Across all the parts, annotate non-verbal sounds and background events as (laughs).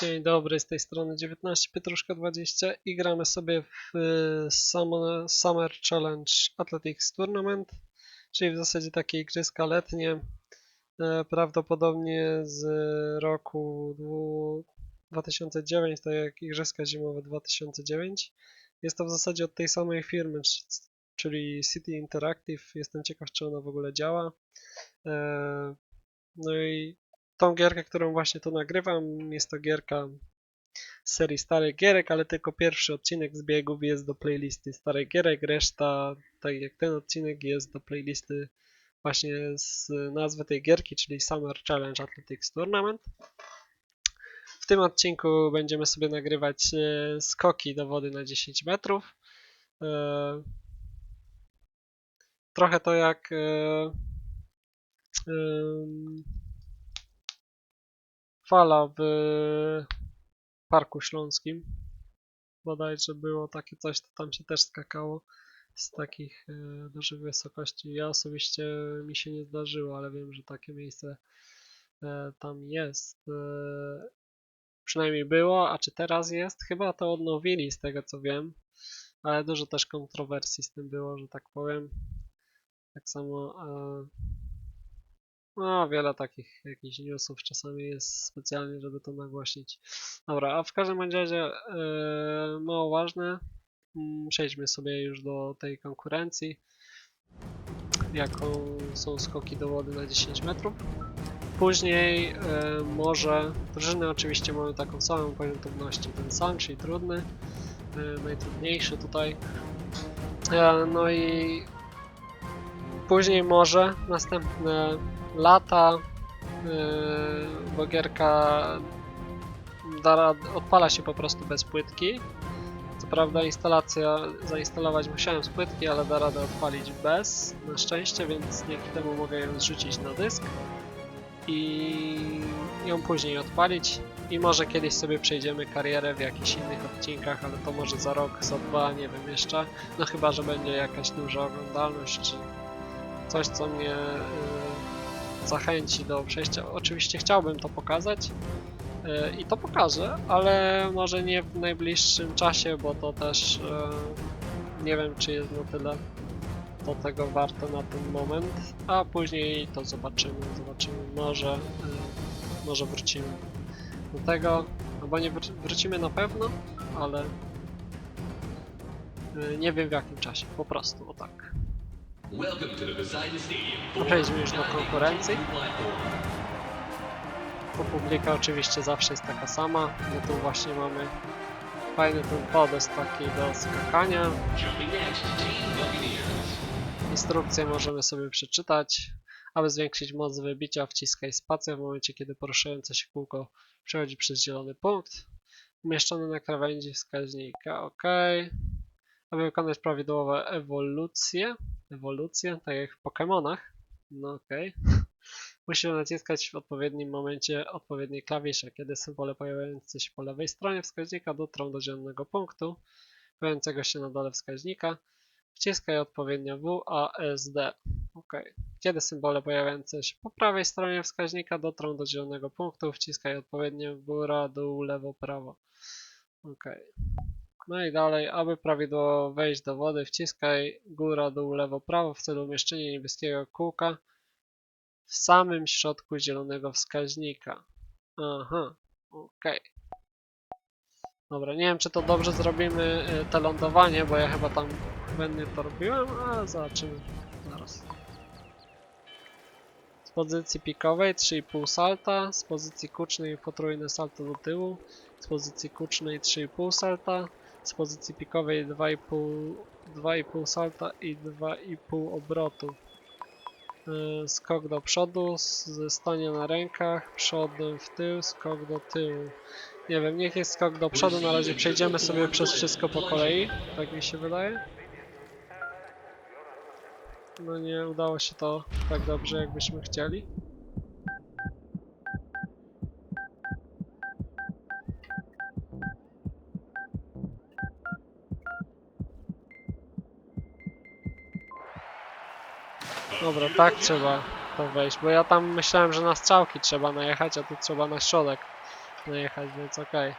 Dzień dobry, z tej strony 19 Pietruszka 20 i gramy sobie w y, Summer, Challenge Athletics Tournament, czyli w zasadzie takie igrzyska letnie, e, prawdopodobnie z roku dwu- 2009, tak jak igrzyska zimowe 2009. Jest to w zasadzie od tej samej firmy, czyli City Interactive. Jestem ciekaw, czy ona w ogóle działa. E, No i tą gierkę, którą właśnie tu nagrywam, jest to gierka z serii starych gierek, ale tylko pierwszy odcinek z biegów jest do playlisty starych gierek, reszta, tak jak ten odcinek, jest do playlisty właśnie z nazwy tej gierki, czyli Summer Challenge Athletics Tournament. W tym odcinku będziemy sobie nagrywać e, skoki do wody na 10 metrów. E, Trochę to jak e, fala w Parku Śląskim. Bodajże było takie coś, to tam się też skakało z takich e, dużych wysokości. Ja osobiście mi się nie zdarzyło, ale wiem, że takie miejsce e, tam jest. E, przynajmniej było, a czy teraz jest? Chyba to odnowili z tego co wiem, ale dużo też kontrowersji z tym było, że tak powiem. Tak samo no, wiele takich jakichś newsów czasami jest specjalnie, żeby to nagłośnić. Dobra, a w każdym razie yy, mało ważne. Mm, Przejdźmy sobie już do tej konkurencji. Jaką są skoki do wody na 10 metrów. Później yy, może drużyny oczywiście mają taką samą poziom trudności, ten sam, czyli trudny, yy, najtrudniejszy tutaj. E, No i później może następne lata, yy, bo gierka da odpala się po prostu bez płytki. Co prawda instalacja, zainstalować musiałem z płytki, ale da radę odpalić bez, na szczęście, więc dzięki temu mogę ją zrzucić na dysk i ją później odpalić i może kiedyś sobie przejdziemy karierę w jakichś innych odcinkach, ale to może za rok, za dwa, nie wiem jeszcze. No chyba, że będzie jakaś duża oglądalność, czy coś, co mnie y, zachęci do przejścia. Oczywiście chciałbym to pokazać y, i to pokażę, ale może nie w najbliższym czasie, bo to też y, nie wiem, czy jest na tyle do tego warte na ten moment, a później to zobaczymy, zobaczymy, może, y, może wrócimy do tego, albo nie wr- wrócimy na pewno, ale nie wiem w jakim czasie, po prostu, o tak. Przejdźmy już do konkurencji. To publika oczywiście zawsze jest taka sama. My tu właśnie mamy fajny ten podest taki do skakania. Instrukcję możemy sobie przeczytać. Aby zwiększyć moc wybicia, wciskaj spację w momencie, kiedy poruszające się kółko przechodzi przez zielony punkt. Umieszczony na krawędzi wskaźnika OK. Aby wykonać prawidłowe ewolucje, ewolucje, tak jak w Pokémonach, no okej. (laughs) Musimy naciskać w odpowiednim momencie odpowiednie klawisze, kiedy symbole pojawiające się po lewej stronie wskaźnika dotrą do zielonego punktu, pojawiającego się na dole wskaźnika. Wciskaj odpowiednio W, A, S, D. OK. Kiedy symbole pojawiające się po prawej stronie wskaźnika dotrą do zielonego punktu, wciskaj odpowiednio góra, dół, lewo, prawo. OK. No i dalej, aby prawidłowo wejść do wody, wciskaj góra, dół, lewo, prawo w celu umieszczenia niebieskiego kółka w samym środku zielonego wskaźnika. Aha, okej. Dobra, nie wiem czy to dobrze zrobimy te lądowanie, bo ja chyba tam błędnie to robiłem, ale zobaczymy zaraz. Z pozycji pikowej 3,5 salta, z pozycji kucznej potrójne salto do tyłu, z pozycji kucznej 3,5 salta, z pozycji pikowej 2,5 2,5 salta i 2,5 obrotu. Yy, Skok do przodu, ze stania na rękach, przodem w tył, skok do tyłu. Nie wiem, niech jest skok do przodu, na razie przejdziemy sobie przez wszystko po kolei, tak mi się wydaje. No nie udało się to tak dobrze, jakbyśmy chcieli. Dobra, tak trzeba to wejść, bo ja tam myślałem, że na strzałki trzeba najechać, a tu trzeba na środek najechać, więc okej.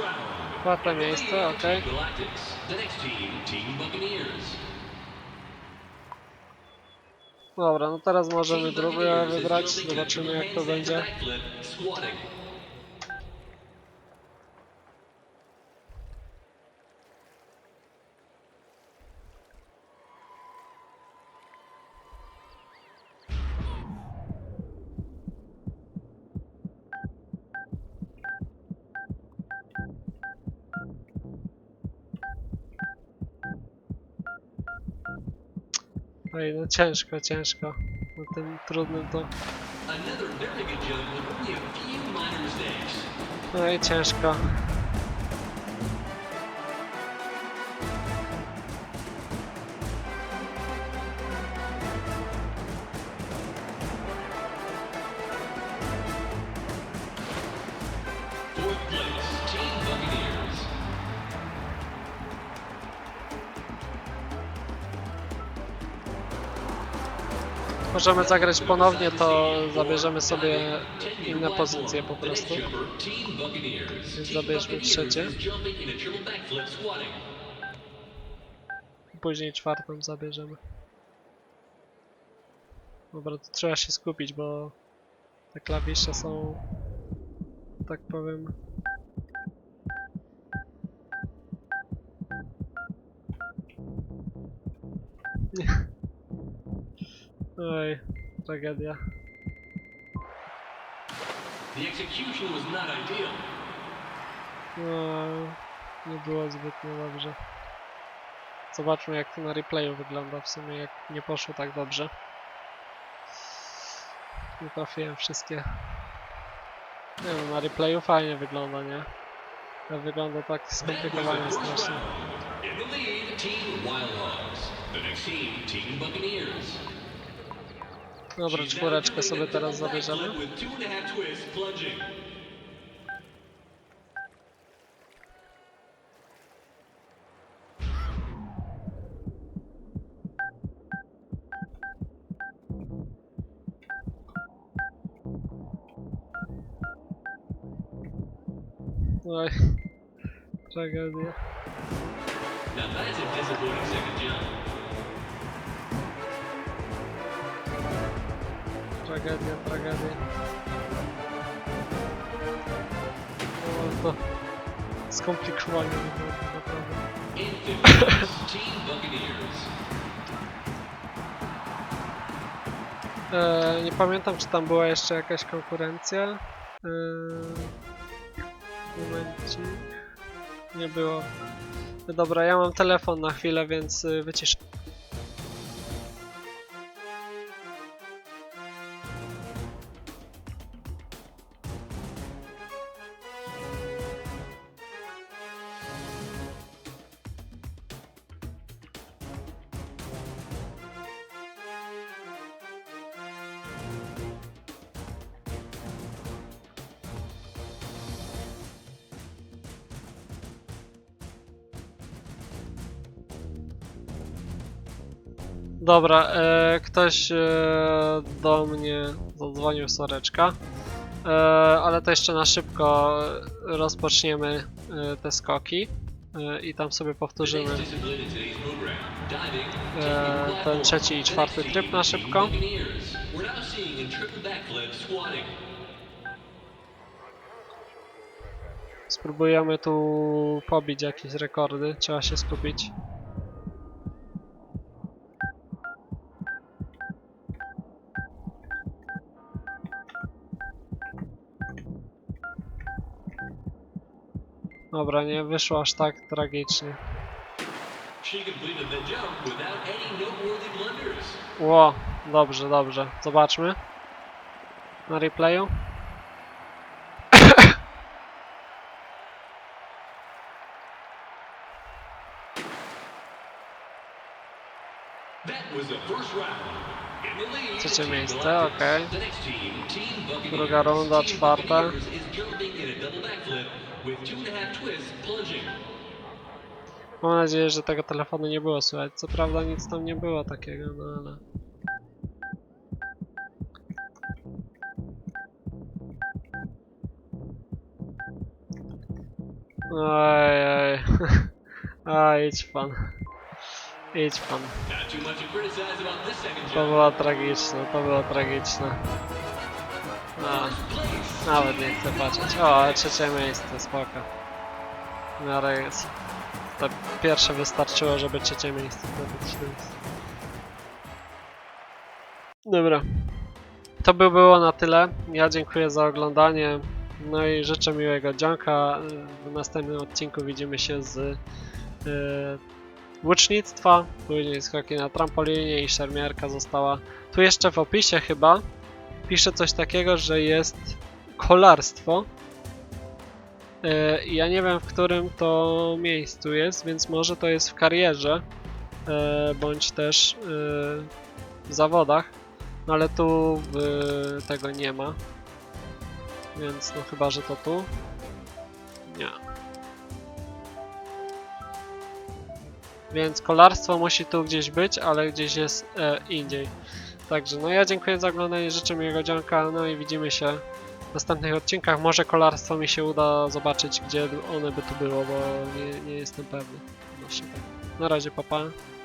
Round. Czwarte miejsce, Buccaneers. Dobra, no teraz możemy is wybrać, zobaczymy jak to będzie. Ej, no ciężko, ciężko. Na tym trudnym to... No i ciężko. Możemy zagrać ponownie, to zabierzemy sobie inne pozycje po prostu. Zabierzmy trzecie. Później czwartą zabierzemy. Dobra, to trzeba się skupić, bo te klawisze są, tak powiem, Oj, tragedia. The execution was not ideal. No, nie było zbytnio dobrze. Zobaczmy jak to na replayu wygląda w sumie, jak nie poszło tak dobrze. Nie trafiłem wszystkie. Nie wiem, na replayu fajnie wygląda, nie? Ale wygląda tak skomplikowanie strasznie. In the lead, Team Wild Hogs. The next team, Team Buccaneers. Dobra, czwóreczkę sobie teraz zabierzemy. Oj, tragedia. Now that's a disappointing second. Tragedia, tragedia. No to skomplikowanie naprawdę. E, nie pamiętam, czy tam była jeszcze jakaś konkurencja. E, momencik. Nie było. Dobra, ja mam telefon na chwilę, więc y, wyciszę. Dobra, e, ktoś e, do mnie zadzwonił soreczka. E, ale to jeszcze na szybko rozpoczniemy e, te skoki e, i tam sobie powtórzymy e, ten trzeci i czwarty tryb na szybko. Spróbujemy tu pobić jakieś rekordy, trzeba się skupić. Dobra, nie wyszło aż tak tragicznie. Ło, dobrze, dobrze. Zobaczmy. Na replayu. Trzecie miejsce, Buccaneers. Druga runda, czwarta. Mam nadzieję, że tego telefonu nie było słychać. Co prawda nic tam nie było takiego, no ale... Ojej. (laughs) A, idź pan. Idź pan. To było tragiczne, to było tragiczne. A nawet nie chcę patrzeć. O, trzecie miejsce, spoko. W miarę jest. To pierwsze wystarczyło, żeby trzecie miejsce zdobyć. Dobra. To by było na tyle. Ja dziękuję za oglądanie. No i życzę miłego dzionka. W następnym odcinku widzimy się z y, łucznictwa, później skoki na trampolinie i szermierka została. Tu jeszcze w opisie chyba pisze coś takiego, że jest kolarstwo. E, ja nie wiem w którym to miejscu jest, więc może to jest w karierze, e, bądź też e, w zawodach, no ale tu tego nie ma. Więc no chyba, że to tu. Nie. Więc kolarstwo musi tu gdzieś być, ale gdzieś jest e, indziej. Także no ja dziękuję za oglądanie, życzę miłego dzionka, no i widzimy się następnych odcinkach. Może kolarstwo mi się uda zobaczyć, gdzie one by tu było, bo nie, nie jestem pewny. Tak. Na razie, papa. Pa.